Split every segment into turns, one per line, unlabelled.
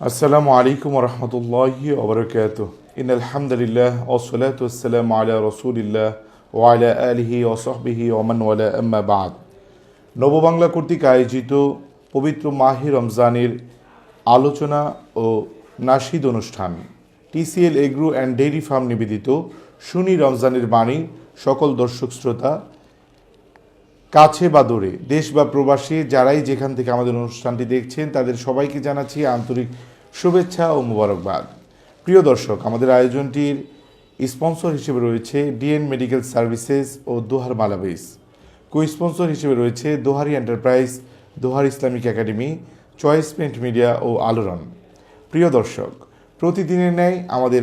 আসসালামু আলাইকুম রহমতুল্লাহি ওবরকাত ইন আলহামদুলিল্লাহ ওসলাত ওসালাম আলা রসুলিল্লাহ ওয়ালা আলিহি ওসহবিহি ওমান ওয়ালা আম্মা বাদ নববাংলা কর্তৃক আয়োজিত পবিত্র মাহি রমজানের আলোচনা ও নাশিদ অনুষ্ঠান, TCL agro and dairy farm নিবেদিত সুনি রমজানের বাণী সকল দর্শক শ্রোতা কাছে বা দূরে, দেশ বা প্রবাসী, যারাই যেখান থেকে আমাদের অনুষ্ঠানটি দেখছেন, তাদের সবাইকে জানাচ্ছি আন্তরিক শুভেচ্ছা ও মোবারকবাদ। প্রিয় দর্শক, আমাদের আয়োজনটির স্পন্সর হিসেবে রয়েছে ডিএন মেডিকেল সার্ভিসেস ও দোহার মালাবেস কো স্পন্সর হিসেবে রয়েছে Dohari enterprise, Dohar Islamic academy, choice print media ও আলোড়ন। প্রিয় দর্শক, প্রতিদিনের ন্যায় আমাদের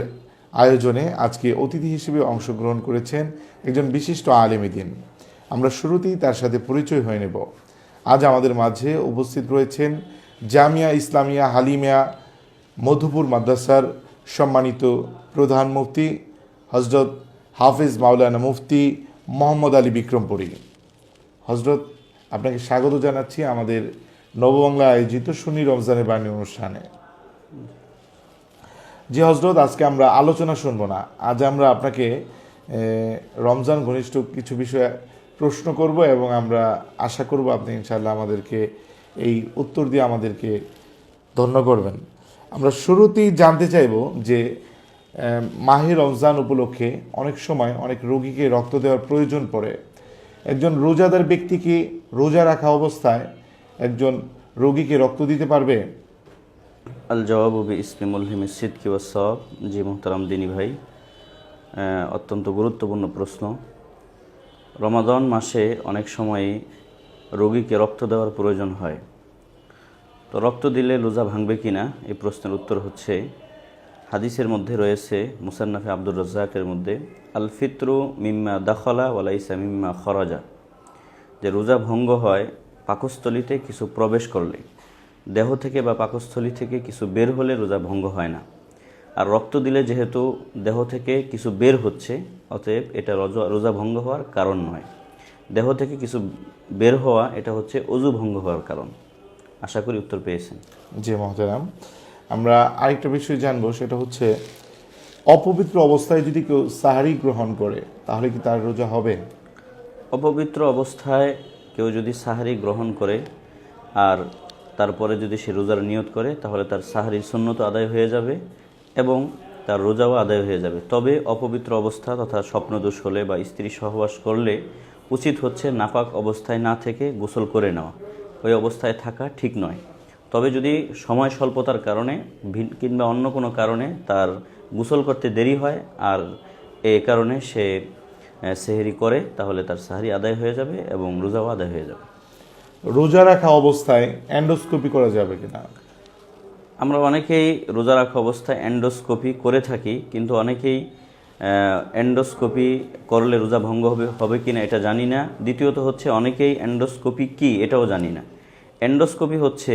আয়োজনে আজকে অতিথি হিসেবে অংশগ্রহণ করেছেন একজন বিশিষ্ট আলেমী দিন আমরা শুরুতেই তার সাথে পরিচয় হয়ে নেব। আজ আমাদের মাঝে উপস্থিত রয়েছেন জামিয়া ইসলামিয়া হালিমিয়া মধুপুর মাদ্রাসার সম্মানিত প্রধান মুফতি হজরত হাফিজ মাওলানা মুফতি মোহাম্মদ আলী বিক্রমপুরী। হজরত আপনাকে স্বাগত জানাচ্ছি আমাদের নববাংলা আয়োজিত শনি রমজানের বাণী অনুষ্ঠানে। জি হজরত আজকে আমরা আলোচনা শুনব না। আজ আমরা আপনাকে রমজান ঘনিষ্ঠ কিছু বিষয়ে প্রশ্ন করব এবং আমরা আশা করব আপনি ইনশাল্লাহ আমাদেরকে এই উত্তর দিয়ে আমাদেরকে ধন্য করবেন। আমরা শুরুতেই জানতে চাইব যে আহ, মাহে রমজান উপলক্ষে অনেক সময় অনেক রোগীকে রক্ত দেওয়ার প্রয়োজন পড়ে। একজন রোজাদার ব্যক্তিকে রোজা রাখা অবস্থায় একজন রোগীকে রক্ত দিতে পারবে?
আল জবাব বি ইসমি মুলহিম সিদ্কি ওয়াসব জি মোহতারাম দিনী ভাই অত্যন্ত গুরুত্বপূর্ণ প্রশ্ন। রমাদান মাসে অনেক সময় রোগীকে রক্ত দেওয়ার প্রয়োজন হয়। তো রক্ত দিলে রোজা ভাঙবে কি না এই প্রশ্নের উত্তর হচ্ছে, হাদিসের মধ্যে রয়েছে, মুসান্নাফে আব্দুর রাজ্জাকের মধ্যে আল ফিত্রু মিম্মা দাখলা ওয়ালাইসা মিম্মা খরাজা। যে রোজা ভঙ্গ হয় পাকস্থলিতে কিছু প্রবেশ করলে, দেহ থেকে বা পাকস্থলী থেকে কিছু বের হলে রোজা ভঙ্গ হয় না। আর রক্ত দিলে যেহেতু দেহ থেকে কিছু বের হচ্ছে অতএব এটা রোজা রোজা ভঙ্গ হওয়ার কারণ নয়। দেহ থেকে কিছু বের হওয়া এটা হচ্ছে অজু ভঙ্গ হওয়ার কারণ। আশা করি উত্তর পেয়েছেন।
জি মহতারাম আমরা আরেকটা বিষয় জানব সেটা হচ্ছে অপবিত্র অবস্থায় যদি কেউ সাহারি গ্রহণ করে তাহলে কি তার রোজা হবে?
অপবিত্র অবস্থায় কেউ যদি সাহারি গ্রহণ করে আর তারপরে যদি সে রোজার নিয়ত করে তাহলে তার সাহারির সুন্নত আদায় হয়ে যাবে এবং তার রোজাও আদায় হয়ে যাবে। তবে অপবিত্র অবস্থা তথা স্বপ্নদোষ হলে বা স্ত্রী সহবাস করলে উচিত হচ্ছে নাপাক অবস্থায় না থেকে গোসল করে নেওয়া। ওই অবস্থায় থাকা ঠিক নয়। তবে যদি সময় স্বল্পতার কারণে কিংবা অন্য কোনো কারণে তার গোসল করতে দেরি হয় আর এ কারণে সে সেহরি করে, তাহলে তার সাহারি আদায় হয়ে যাবে এবং রোজাও আদায় হয়ে যাবে।
রোজা রাখা অবস্থায় অ্যান্ডোস্কোপি করা যাবে কিনা?
আমরা অনেকেই রোজা রাখা অবস্থায় অ্যান্ডোস্কোপি করে থাকি, কিন্তু অনেকেই এন্ডোস্কোপি করলে রোজা ভঙ্গ হবে হবে কি না এটা জানি না। দ্বিতীয়ত হচ্ছে অনেকেই এন্ডোস্কোপি কি এটাও জানি না। এন্ডোস্কোপি হচ্ছে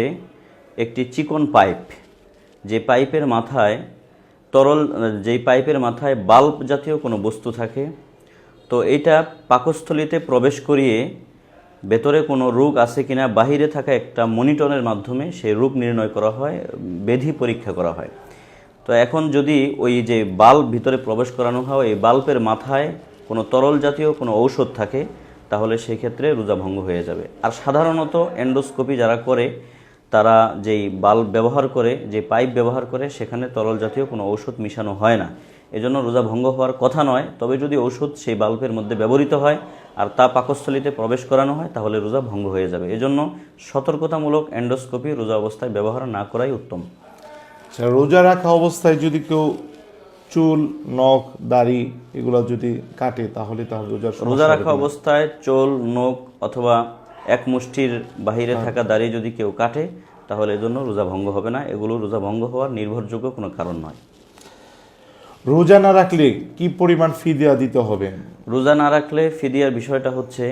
একটি চিকন পাইপ, যে পাইপের মাথায় তরল, যেই পাইপের মাথায় বাল্ব জাতীয় কোনো বস্তু থাকে, তো এইটা পাকস্থলিতে প্রবেশ করিয়ে ভেতরে কোনো রোগ আছে কিনা, বাহিরে থাকা একটা মনিটরের মাধ্যমে সেই রোগ নির্ণয় করা হয়, বেধি পরীক্ষা করা হয়। তো এখন যদি ওই যে বাল্ব ভিতরে প্রবেশ করানো হয় এই বাল্বের মাথায় কোনো তরল জাতীয় কোনো ঔষধ থাকে, তাহলে সেই ক্ষেত্রে রোজা ভঙ্গ হয়ে যাবে। আর সাধারণত এন্ডোস্কোপি যারা করে, তারা যেই বাল্ব ব্যবহার করে, যে পাইপ ব্যবহার করে, সেখানে তরল জাতীয় কোনো ঔষধ মিশানো হয় না। এজন্য রোজা ভঙ্গ হওয়ার কথা নয়, তবে যদি ওষুধ সেই বাল্বের মধ্যে ব্যবহৃত হয় আর তা পাকস্থলিতে প্রবেশ করানো হয় তাহলে রোজা ভঙ্গ হয়ে যাবে। এজন্য সতর্কতামূলক অ্যান্ডোস্কোপি রোজা অবস্থায় ব্যবহার না করাই উত্তম।
আচ্ছা, রোজা রাখা অবস্থায় যদি কেউ চুল নখ দাড়ি এগুলো যদি কাটে তাহলে তার
রোজা
রোজা
রাখা অবস্থায় চোল নখ অথবা এক মুষ্টির বাহিরে থাকা দাড়ি যদি কেউ কাটে তাহলে এজন্য রোজা ভঙ্গ হবে না। এগুলো রোজা ভঙ্গ হওয়ার নির্ভরযোগ্য কোনো কারণ নয়।
রোজা না রাখলে কি পরিমাণ ফি দেওয়া দিতে হবে?
রোজা না রাখলে ফিদিয়ার বিষয়টা হচ্ছে,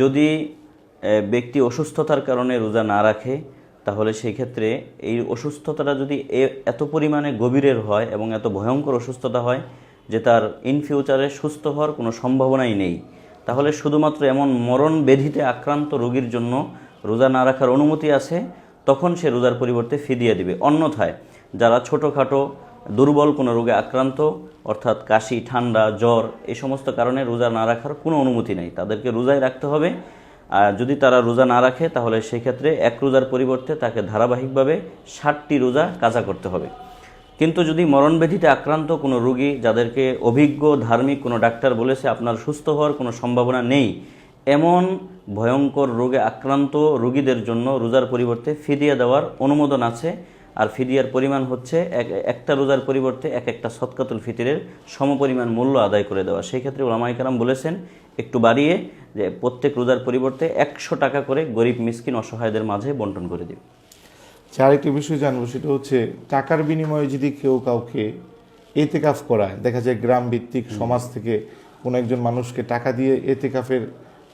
যদি ব্যক্তি অসুস্থতার কারণে রোজা না রাখে, তাহলে সেই ক্ষেত্রে এই অসুস্থতাটা যদি এত পরিমাণে গভীরের হয় এবং এত ভয়ঙ্কর অসুস্থতা হয় যে তার ইন ফিউচারে সুস্থ হওয়ার কোনো সম্ভাবনাই নেই, তাহলে শুধুমাত্র এমন মরণ ব্যাধিতে আক্রান্ত রোগীর জন্য রোজা না রাখার অনুমতি আছে, তখন সে রোজার পরিবর্তে ফিদিয়ে দিবে। অন্যথায়, যারা ছোটোখাটো দুর্বল, কোনো রোগে আক্রান্ত, অর্থাৎ কাশি, ঠান্ডা, জ্বর এই সমস্ত কারণে রোজা না রাখার কোনো অনুমতি নেই। তাদেরকে রোজায় রাখতে হবে। আর যদি তারা রোজা না রাখে, তাহলে সেই ক্ষেত্রে এক রোজার পরিবর্তে তাকে ধারাবাহিকভাবে ষাটটি রোজা কাজা করতে হবে। কিন্তু যদি মরণব্যাধিতে আক্রান্ত কোনো রোগী, যাদেরকে অভিজ্ঞ, ধার্মিক কোনো ডাক্তার বলেছে, আপনার সুস্থ হওয়ার কোনো সম্ভাবনা নেই, এমন ভয়ঙ্কর রোগে আক্রান্ত রোগীদের জন্য রোজার পরিবর্তে ফিদিয়া দেওয়ার অনুমোদন আছে আর ফিদিয়ার পরিমাণ হচ্ছে এক একটা রোজার পরিবর্তে এক একটা সৎকাতুল ফিতিরের সমপরিমাণ মূল্য আদায় করে দেওয়া। সেই ক্ষেত্রে ওলামাই কালাম বলেছেন একটু বাড়িয়ে যে প্রত্যেক রোজার পরিবর্তে একশো টাকা করে গরিব মিসকিন অসহায়দের মাঝে বন্টন করে দিবে।
যে আরেকটি বিষয় জানব সেটা হচ্ছে টাকার বিনিময়ে যদি কেউ কাউকে এতেকাফ করায় দেখা যায় গ্রাম ভিত্তিক সমাজ থেকে কোনো একজন মানুষকে টাকা দিয়ে এতেকাফের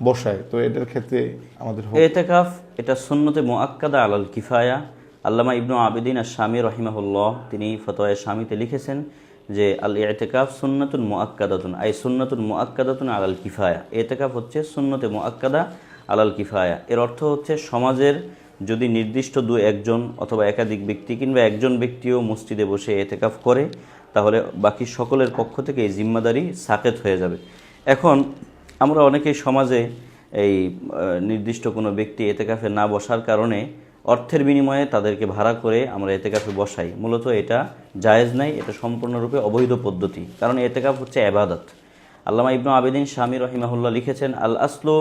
বসায় তো এটার ক্ষেত্রে আমাদের
এতেকাফ এটা সুন্নতে মোয়াক্কাদা আলাল কিফায়া আল্লামা ইবনু আবেদিন আর স্বামী রহিমাহুল্লাহ, তিনি ফতোয় স্বামীতে লিখেছেন যে আল এতেকাফ সুন্নাতুন মোয়াক্কাদাতুন আই সুন্নাতুন মোয়াক্কাদাতুন আলাল কিফায়া। এতেকাফ হচ্ছে সুন্নতে মোয়াক্কাদা আলাল কিফায়া। এর অর্থ হচ্ছে সমাজের যদি নির্দিষ্ট দু একজন অথবা একাধিক ব্যক্তি কিংবা একজন ব্যক্তিও মসজিদে বসে এতেকাফ করে, তাহলে বাকি সকলের পক্ষ থেকে এই জিম্মাদারি সাকেত হয়ে যাবে। এখন আমরা অনেকেই সমাজে এই নির্দিষ্ট কোনো ব্যক্তি এতেকাফে না বসার কারণে অর্থের বিনিময়ে তাদেরকে ভাড়া করে আমরা এতেকাফে বসাই। মূলত এটা জায়েজ নাই, এটা সম্পূর্ণরূপে অবৈধ পদ্ধতি। কারণ এতেকাফ হচ্ছে এবাদত। আল্লামা ইবনু আবেদিন স্বামী রহিমাহুল্লাহ লিখেছেন, আল আসলো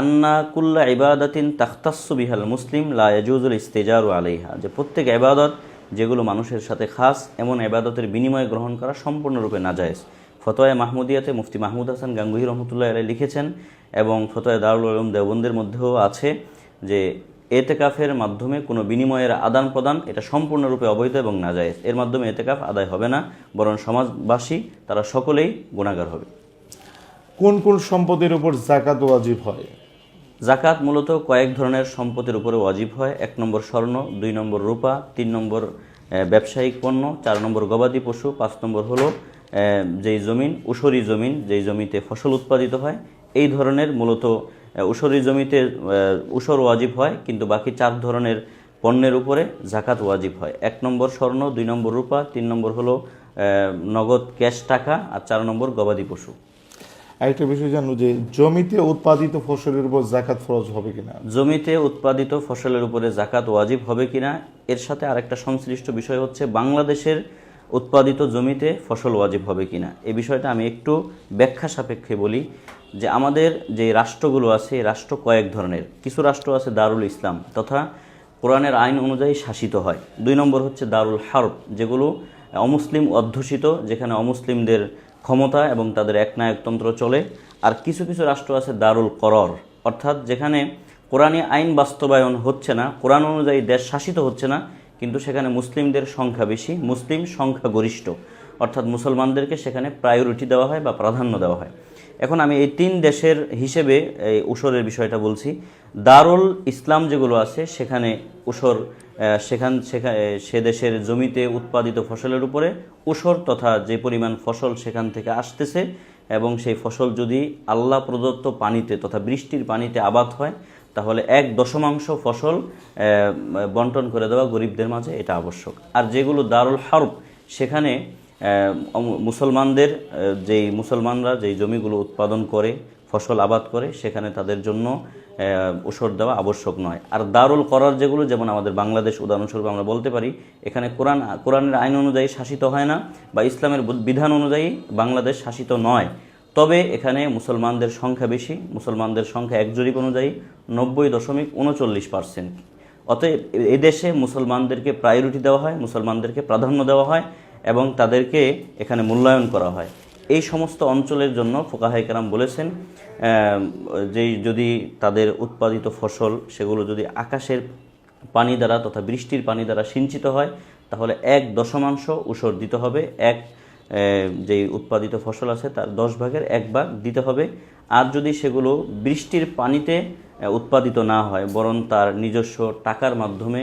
আন্না কুল্লা ইবাদাতিন তাখতাসু বিহাল মুসলিম লা ইয়াজুজুল ইস্তেজারু আলাইহা। যে প্রত্যেক ইবাদত যেগুলো মানুষের সাথে খাস, এমন ইবাদতের বিনিময়ে গ্রহণ করা সম্পূর্ণরূপে নাজায়েজ। ফতোয়া মাহমুদিয়াতে মুফতি মাহমুদ হাসান গাঙ্গুহি রহমতুল্লাহ আলাই লিখেছেন এবং ফতোয়া দারুল আলম দেওবন্দের মধ্যেও আছে যে এতেকাফের মাধ্যমে কোনো বিনিময়ের আদান প্রদান এটা সম্পূর্ণরূপে অবৈধ এবং নাজায়েজ। এর মাধ্যমে এতেকাফ আদায় হবে না বরং সমাজবাসী তারা সকলেই গুণাগার হবে।
কোন কোন সম্পদের উপর জাকাত ওয়াজিব হয়?
জাকাত মূলত কয়েক ধরনের সম্পদের উপরে ওয়াজিব হয়। এক নম্বর স্বর্ণ দুই নম্বর রূপা তিন নম্বর ব্যবসায়িক পণ্য চার নম্বর গবাদি পশু পাঁচ নম্বর হলো যেই জমিন উসরি জমিন যেই জমিতে ফসল উৎপাদিত হয়। এই ধরনের মূলত উসরি জমিতে উসর ওয়াজিব হয় কিন্তু বাকি চার ধরনের পণ্যের উপরে জাকাত ওয়াজিব হয়। এক নম্বর স্বর্ণ দুই নম্বর রূপা তিন নম্বর হলো নগদ ক্যাশ টাকা আর চার নম্বর গবাদি পশু।
আরেকটা বিষয় জানব যে জমিতে উৎপাদিত ফসলের উপর জাকাত ফরজ হবে কিনা?
জমিতে উৎপাদিত ফসলের উপরে জাকাত ওয়াজিব হবে কিনা? এর সাথে আরেকটা সংশ্লিষ্ট বিষয় হচ্ছে বাংলাদেশের উৎপাদিত জমিতে ফসল ওয়াজিব হবে কিনা? এ বিষয়টা আমি একটু ব্যাখ্যা সাপেক্ষে বলি। যে আমাদের যে রাষ্ট্রগুলো আছে রাষ্ট্র কয়েক ধরনের। কিছু রাষ্ট্র আছে দারুল ইসলাম তথা কোরআনের আইন অনুযায়ী শাসিত হয়। দুই নম্বর হচ্ছে দারুল হারব, যেগুলো অমুসলিম অধ্যুষিত, যেখানে অমুসলিমদের ক্ষমতা এবং তাদের একনায়কতন্ত্র চলে। আর কিছু কিছু রাষ্ট্র আছে দারুল করর, অর্থাৎ যেখানে কোরআনী আইন বাস্তবায়ন হচ্ছে না, কোরআন অনুযায়ী দেশ শাসিত হচ্ছে না, কিন্তু সেখানে মুসলিমদের সংখ্যা বেশি, মুসলিম সংখ্যা গরিষ্ঠ অর্থাৎ মুসলমানদেরকে সেখানে প্রায়োরিটি দেওয়া হয় বা প্রাধান্য দেওয়া হয়। এখন আমি এই তিন দেশের হিসেবে এই উসরের বিষয়টা বলছি। দারুল ইসলাম যেগুলো আছে, সেখানে উসর সেখান সে দেশের জমিতে উৎপাদিত ফসলের উপরে উসর তথা যে পরিমাণ ফসল সেখান থেকে আসতেছে এবং সেই ফসল যদি আল্লাহ প্রদত্ত পানিতে তথা বৃষ্টির পানিতে আবাদ হয়, তাহলে এক দশমাংশ ফসল বন্টন করে দেওয়া গরিবদের মাঝে এটা আবশ্যক। আর যেগুলো দারুল হারব, সেখানে মুসলমানদের যেই মুসলমানরা যেই জমিগুলো উৎপাদন করে, ফসল আবাদ করে, সেখানে তাদের জন্য ওষর দেওয়া আবশ্যক নয়। আর দারুল করার যেগুলো, যেমন আমাদের বাংলাদেশ উদাহরণস্বরূপ আমরা বলতে পারি, এখানে কোরআন, কোরআনের আইন অনুযায়ী শাসিত হয় না, বা ইসলামের বিধান অনুযায়ী বাংলাদেশ শাসিত নয়। তবে এখানে মুসলমানদের সংখ্যা বেশি, মুসলমানদের সংখ্যা এক জরিপ অনুযায়ী নব্বই দশমিক উনচল্লিশ পার্সেন্ট। অতএব এদেশে মুসলমানদেরকে প্রায়োরিটি দেওয়া হয়, মুসলমানদেরকে প্রাধান্য দেওয়া হয় এবং তাদেরকে এখানে মূল্যায়ন করা হয়। এই সমস্ত অঞ্চলের জন্য ফোকাহাই কারাম বলেছেন যেই যদি তাদের উৎপাদিত ফসল সেগুলো যদি আকাশের পানি দ্বারা তথা বৃষ্টির পানি দ্বারা সিঞ্চিত হয়, তাহলে এক দশমাংশ উসর দিতে হবে, এক যেই উৎপাদিত ফসল আছে তার দশ ভাগের এক ভাগ দিতে হবে। আর যদি সেগুলো বৃষ্টির পানিতে উৎপাদিত না হয়, বরং তার নিজস্ব টাকার মাধ্যমে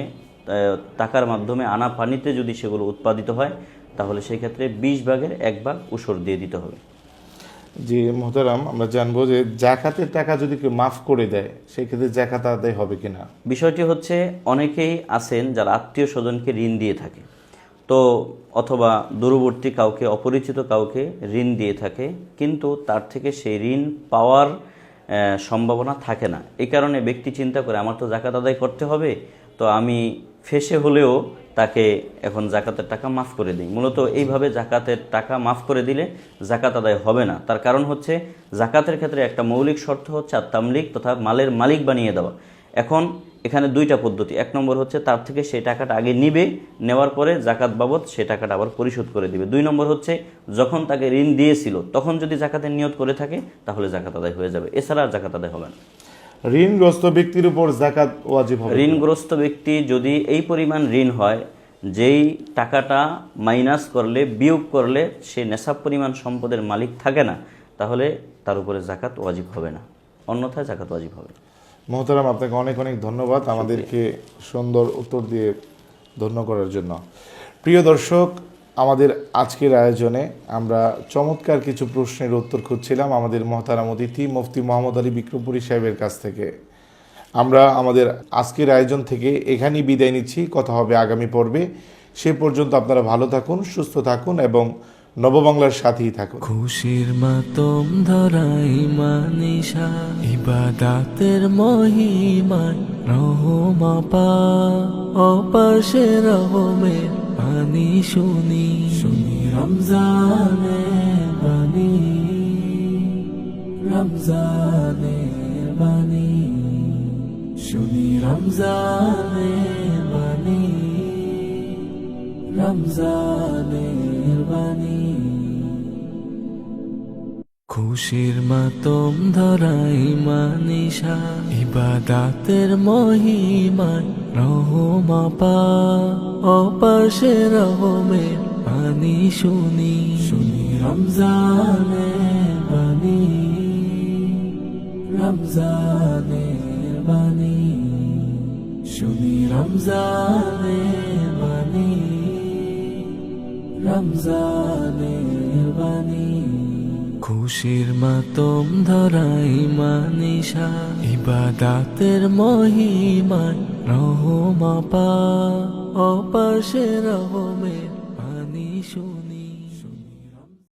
টাকার মাধ্যমে আনা পানিতে যদি সেগুলো উৎপাদিত হয় তাহলে সেই ক্ষেত্রে বিশ ভাগের এক ভাগ উসর দিয়ে দিতে হবে।
জি মোহতারাম আমরা জানব যে জাকাতের টাকা যদি কেউ মাফ করে দেয় সেই ক্ষেত্রে জাকাত আদায় হবে কিনা?
বিষয়টি হচ্ছে অনেকেই আছেন যারা আত্মীয় স্বজনকে ঋণ দিয়ে থাকে। তো অথবা দূরবর্তী কাউকে অপরিচিত কাউকে ঋণ দিয়ে থাকে কিন্তু তার থেকে সেই ঋণ পাওয়ার সম্ভাবনা থাকে না। এই কারণে ব্যক্তি চিন্তা করে আমার তো জাকাত আদায় করতে হবে তো আমি ফেসে হলেও তাকে এখন জাকাতের টাকা মাফ করে দিই। মূলত এইভাবে জাকাতের টাকা মাফ করে দিলে জাকাত আদায় হবে না। তার কারণ হচ্ছে জাকাতের ক্ষেত্রে একটা মৌলিক শর্ত হচ্ছে আর তামলিক তথা মালের মালিক বানিয়ে দেওয়া। এখন এখানে দুইটা পদ্ধতি। এক নম্বর হচ্ছে তার থেকে সেই টাকাটা আগে নিবে, নেওয়ার পরে জাকাত বাবদ সেই টাকাটা আবার পরিশোধ করে দিবে। দুই নম্বর হচ্ছে যখন তাকে ঋণ দিয়েছিল, তখন যদি জাকাতের নিয়ত করে থাকে, তাহলে জাকাত আদায় হয়ে যাবে। এছাড়া আর জাকাত আদায় হবে না।
ঋণগ্রস্ত ব্যক্তির উপর জাকাত ওয়াজিব হবে।
ঋণগ্রস্ত ব্যক্তি যদি এই পরিমাণ ঋণ হয় যেই টাকাটা মাইনাস করলে বিয়োগ করলে সে নেশাব পরিমাণ সম্পদের মালিক থাকে না তাহলে তার উপরে জাকাত ওয়াজিব হবে না। অন্যথায় জাকাত ওয়াজিব হবে।
মোহতারাম আপনাকে অনেক অনেক ধন্যবাদ আমাদেরকে সুন্দর উত্তর দিয়ে ধন্য করার জন্য। প্রিয় দর্শক আমাদের আজকের আয়োজনে আমরা চমৎকার কিছু প্রশ্নের উত্তর খুঁজছিলাম আমাদের মহতারাম অতিথি মুফতি মোহাম্মদ আলী বিক্রমপুরী সাহেবের কাছ থেকে। আমরা আমাদের আজকের আয়োজন থেকে এখানেই বিদায় নিচ্ছি। কথা হবে আগামী পর্বে। সে পর্যন্ত আপনারা ভালো থাকুন, সুস্থ থাকুন এবং নববাংলার সাথেই থাকুন।
খুশির মাতম ধরাই মানিসা, ইবাদাতের মহিমায় রহমাপা অপাশে রহমে পানি শুনি শুনি রমজানে বাণী রমজানে বাণী শুনি রমজানে বাণী রমজানে বাণী খুশির মাতম ধরাই মানিসা, ইবাদাতের মহিমায় রহমাপা অপাশে রহমে পানি শুনি শুনি রমজানে বাণী রমজানের বাণী, শুনি রমজানের বাণী রমজানের বাণী খুশির মাতম ধরাই মানিসা। ইবাদাতের মহিমায় রহমাপা অপাশে রহমে